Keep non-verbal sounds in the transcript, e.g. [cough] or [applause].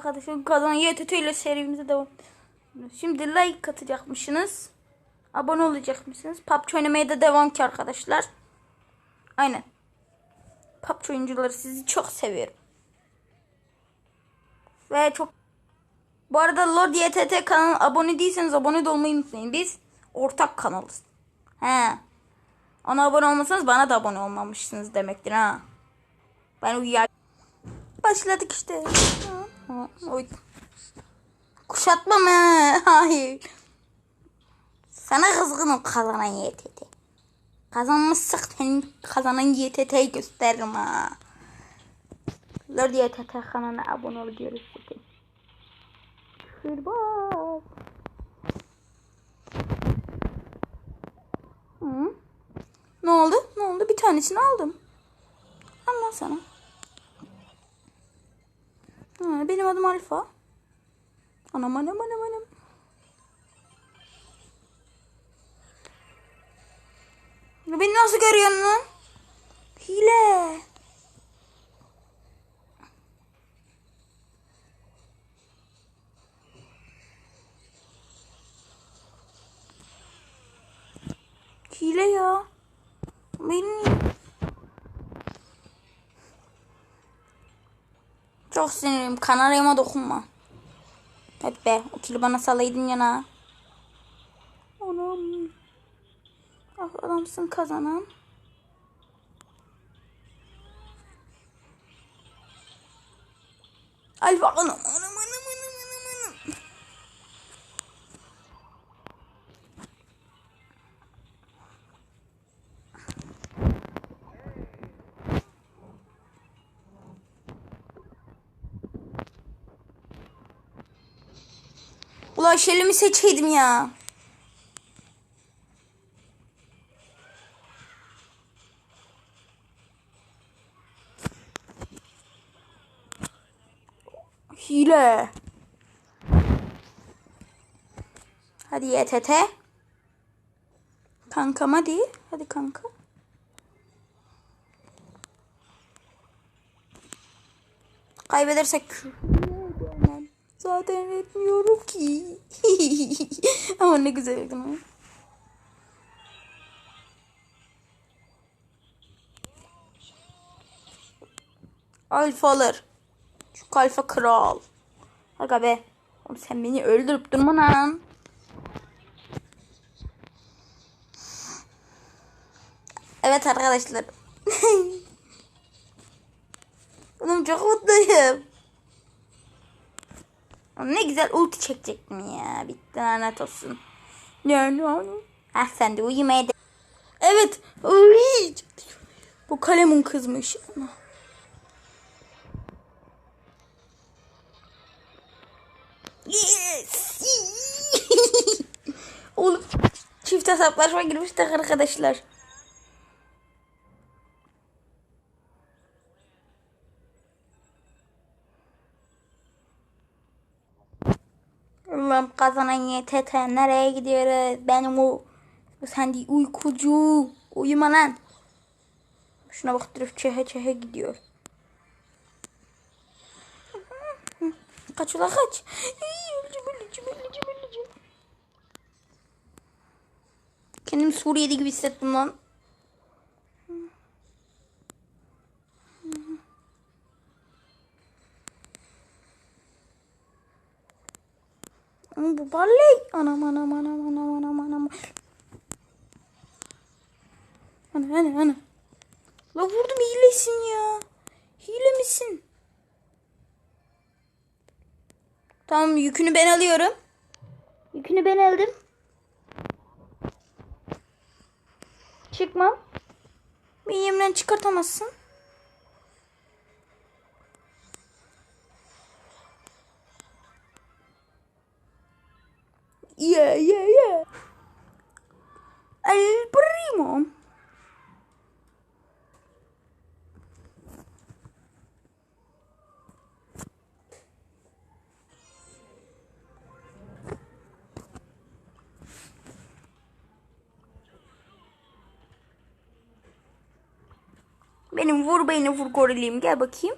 arkadaşlar kazanan YTT ile serimize devam. Şimdi like atacakmışsınız. Abone olacakmışsınız. PUBG oynamaya da devam ki arkadaşlar. Aynen. PUBG oyuncuları sizi çok seviyorum. Ve çok bu arada Lord YTT kanalına abone değilseniz abone de olmayı unutmayın. Biz ortak kanalız. He. Ona abone olmasanız bana da abone olmamışsınız demektir ha. Ben uyuyar. Başladık işte. Oy. Kuşatma mı? [laughs] Hayır. Sana kızgınım kazanan YTT. Kazanmışsak senin kazanan YTT'yi gösteririm ha. Lord YTT kanalına abone ol diyoruz zaten. Ne oldu? Ne oldu? Bir tanesini aldım. Allah sana. Ha, benim adım Alfa. Anam anam anam anam. Beni nasıl görüyorsun lan? Hile. Hile ya. Benim Çok sinirliyim. Kanaryama dokunma. Hep be. O kili bana salaydın yana. Anam. Ah adamsın kazanan. Alfa anam Ulan şelimi seçeydim ya. Hile. Hadi YTT. Kankam hadi. Hadi kanka. Kaybedersek Zaten etmiyorum ki. [laughs] Ama ne güzel oldu. Alfalar. Şu alfa kral. Aga be. Oğlum sen beni öldürüp durma lan. Evet arkadaşlar. [laughs] Oğlum çok mutluyum. Ne güzel ulti çekecektim ya. Bitti lanet olsun. Ah sen de uyumaya de. Evet. Uy. Bu kalemun kızmış. Yes. [laughs] Oğlum çift hesaplaşma girmiştik arkadaşlar. Allah'ım kazanan YTT nereye gidiyoruz? Benim o sen uykucu. Uyuma lan. Şuna bak drift çehe çehe gidiyor. Kaç ula kaç. Kendimi Suriye'de gibi hissettim lan. Ama bu Barley. Anam anam anam anam anam anam. Ana ana ana. La vurdum hilesin ya. Hile misin? Tamam yükünü ben alıyorum. Yükünü ben aldım. Çıkmam. Beni yemden çıkartamazsın. Yeah, yeah, yeah. El primo. Benim vur beni vur goriliyim. Gel bakayım.